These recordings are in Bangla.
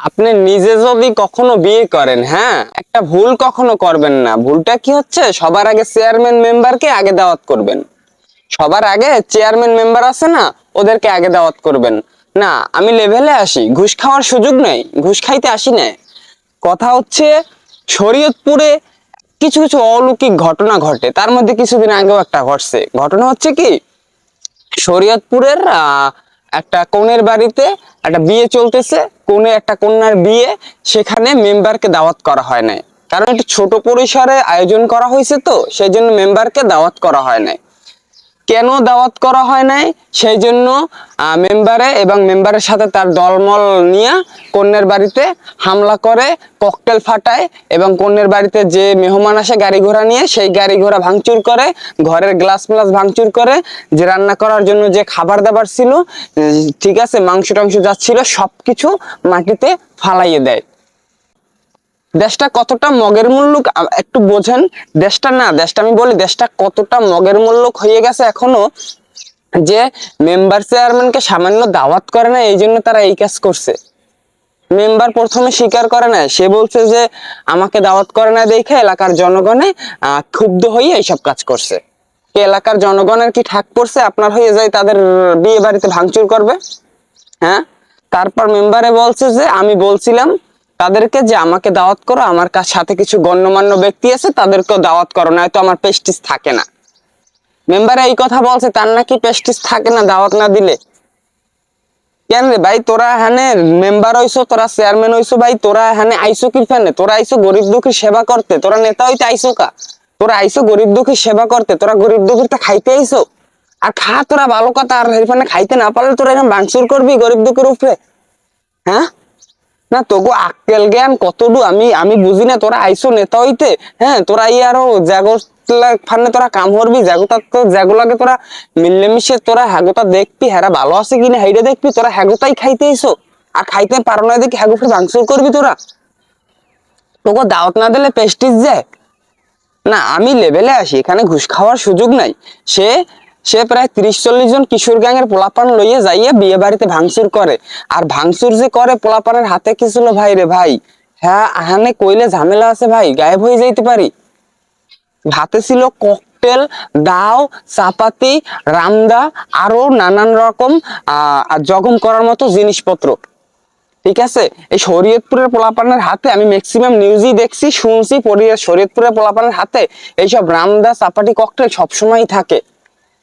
আপনি নিজে যদি কখনো বিয়ে করেন হ্যাঁ? একটা ভুল কখনো করবেন না। ভুলটা কি হচ্ছে? সবার আগে চেয়ারম্যান মেম্বারকে আগে দাওয়াত করবেন। সবার আগে চেয়ারম্যান মেম্বার আছে না ওদেরকে আগে দাওয়াত করবেন। না আমি লেভেলে আসি ঘুষ খাওয়ার সুযোগ নেই ঘুষ খাইতে আসি না। কথা হচ্ছে শরীয়তপুরে কিছু কিছু অলৌকিক ঘটনা ঘটে। তার মধ্যে কিছুদিন আগেও একটা ঘটছে। ঘটনা হচ্ছে কি? শরীয়তপুরের আহ, একটা কনের বাড়িতে একটা বিয়ে চলতেছে, কোনে একটা কন্যার বিয়ে, সেখানে মেম্বারকে দাওয়াত করা হয় নাই। কারণ একটু ছোট পরিসরে আয়োজন করা হয়েছে তো সেই জন্য মেম্বারকে দাওয়াত করা হয় নাই। কেন দাওয়াত করা হয় নাই? সেই জন্য মেম্বারে এবং মেম্বারের সাথে তার দলমল নিয়ে কন্যার বাড়িতে হামলা করে, ককটেল ফাটায় এবং কন্যার বাড়িতে যে মেহমান আসে গাড়ি ঘোড়া নিয়ে, সেই গাড়ি ঘোড়া ভাঙচুর করে, ঘরের গ্লাস গ্লাস ভাঙচুর করে, যে রান্না করার জন্য যে খাবার দাবার ছিল ঠিক আছে, মাংস টাংস যাচ্ছিল সব কিছু মাটিতে ফালাইয়ে দেয়। দেশটা কতটা মগের মূল্যক একটু বোঝেন। দেশটা না, দেশটা আমি বলি, দেশটা কতটা মগের মূল্যক হয়ে গেছে এখনও যে মেম্বার চেয়ারম্যানকে সামান্য দাওয়াত করে না, এই জন্য তারা এই কাজ করছে। মেম্বার প্রথমে স্বীকার করে না, সে বলছে যে আমাকে দাওয়াত করে না দেখে এলাকার জনগণে ক্ষুব্ধ হয়ে এইসব কাজ করছে। এলাকার জনগণের কি ঠাক পড়ছে, আপনার হয়ে যায় তাদের বিয়ে বাড়িতে ভাঙচুর করবে? হ্যাঁ? তারপর মেম্বারে বলছে যে, আমি বলছিলাম তাদেরকে যে আমাকে দাওয়াত করো, আমার কাছ সাথে কিছু গণ্যমান্য ব্যক্তি আছে, তাদেরকেও দাওয়াত করো, নয়তো আমার পেস্টিস থাকে না। মেম্বারে এই কথা বলছে, তার নাকি পেস্টিস থাকে না দাওয়াত না দিলে? কেন রে ভাই, তোরা এখানে মেম্বার হইছো, তোরা চেয়ারম্যান হইছো ভাই, তোরা এখানে আইসো কি ফেনে? তোরা আইসো গরিব দুঃখীর সেবা করতে, তোরা নেতা হইতে আইসো কা? তোরা আইসো গরিব দুঃখীর সেবা করতে, তোরা গরিব দুঃখীর তা খাইতে আইসো আর খা, তোরা ভালো কথা, আর খাইতে না পারলে তোরা এখানে বাংসুর করবি গরিব দুঃখের উপরে? হ্যাঁ? না, তোগো আক্কেল জ্ঞান কতটু আমি আমি বুঝি না, তোরা আইসো নেতা হইতে। হ্যাঁ তোরা ই আরও জাগো ফান্নে তোরা কাম করবি, জাগোতা তো জাগোলাগে তোরা মিলেমিশে তোরা হ্যাগোতা দেখবি হ্যারা ভালো আছে কিনা হাইডে দেখবি, তোরা হ্যাগোতাই খাইতে আইসো। আর খাইতে পারো না দেখি হ্যাগোকে ভাঙচুর করবি তোরা। তোকে দাওয়াত না দিলে পেস্টিস যায়। না, আমি লেভেলে আসি, এখানে ঘুষ খাওয়ার সুযোগ নাই। সে সে প্রায় তিরিশ চল্লিশ জন কিশোর গ্যাংয়ের পোলাপান লইয়ে যাইয়ে বিয়ে বাড়িতে ভাঙচুর করে। আর ভাঙচুর যে করে পোলাপানের হাতে কি ছিল ভাই রে ভাই? হ্যাঁ আহানে কইলে ঝামেলা আছে ভাই, গায়েব হয়ে যাইতে পারি। হাতে ছিল ককটেল দাও চাপাতি, রামদা, আরও নানান রকম, আহ জখম করার মতো জিনিসপত্র। ঠিক আছে? এই শরীয়তপুরের পোলাপানের হাতে আমি ম্যাক্সিমাম নিউজই দেখছি, শুনছি শরীয়তপুরের পোলাপানের হাতে এইসব রামদা চাপাটি ককটেল সবসময় থাকে।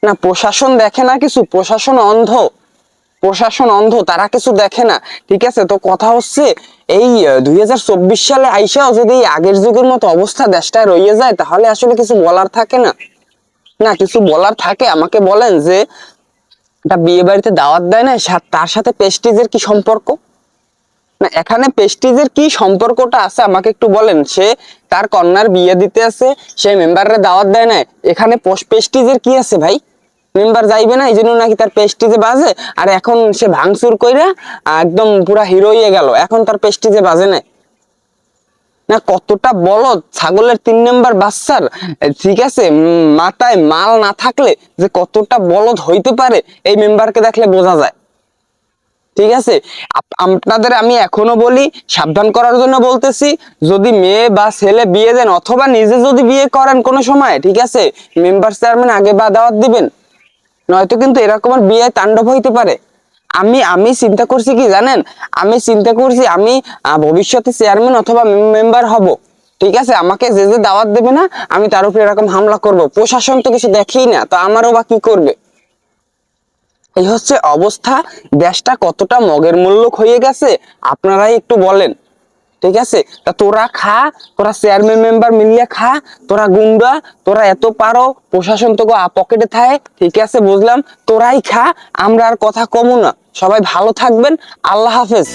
না, প্রশাসন দেখে না কিছু, প্রশাসন অন্ধ। প্রশাসন অন্ধ, তারা কিছু দেখে না। ঠিক আছে, তো কথা হচ্ছে, এই দুই হাজার চব্বিশ সালে আইসাও যদি আগের যুগের মতো অবস্থা দেশটায় রয়ে যায়, তাহলে আসলে কিছু বলার থাকে না। না, কিছু বলার থাকে। আমাকে বলেন যে একটা বিয়ে বাড়িতে দাওয়াত দেয় না তার সাথে পেস্টিজের কি সম্পর্ক? না, এখানে পেস্টিজের কি সম্পর্কটা আছে? আমাকে একটু বলেন। সে তার কন্যার বিয়ে দিতে আছে, সে মেম্বাররা দাওয়াত দেয় না, এখানে পেস্টিজের কি আছে ভাই? মেম্বার যাইবে না এই জন্য নাকি তার পেস্টিজে বাজে, আর এখন সে ভাঙচুর কইরা একদম পুরা হিরো হয়ে গেল, এখন তার পেস্টিজে বাজে না না, কতটা বলদ, ছাগলের তিন নম্বর বাচ্চার ঠিক আছে মাথায় মাল না থাকলে যে কতটা বলদ হইতে পারে, এই মেম্বারকে দেখলে বোঝা যায়। ঠিক আছে, আপ- আপনাদের আমি এখনও বলি, সাবধান করার জন্য বলতেছি, যদি মেয়ে বা ছেলে বিয়ে দেন, অথবা নিজে যদি বিয়ে করেন কোনো সময়, ঠিক আছে, মেম্বার চেয়ারম্যান আগে বা দাওয়াত দিবেন। নয়তো কিন্তু এরকমের বিয়ে তাণ্ডব হইতে পারে। আমি আমি চিন্তা করছি কি জানেন? আমি চিন্তা করছি আমি ভবিষ্যতে চেয়ারম্যান অথবা মেম্বার হব। ঠিক আছে? আমাকে যে যে দাওয়াত দেবে না, আমি তার উপরে এরকম হামলা করব। প্রশাসন তো কিছু দেখেই না, তো আমারও বা কি করবে? এই হচ্ছে অবস্থা। দেশটা কতটা মগের মূল্য হয়ে গেছে, আপনারাই একটু বলেন। ঠিক আছে? তা তোরা খা, তোরা চেয়ারম্যান মেম্বার মিলিয়ে খা, তোরা গুন্ডা, তোরা এত পারো, প্রশাসন তো পকেটে থাকে ঠিক আছে? বুঝলাম? তোরাই খা, আমরা আর কথা কমু না। সবাই ভালো থাকবেন। আল্লাহ হাফেজ।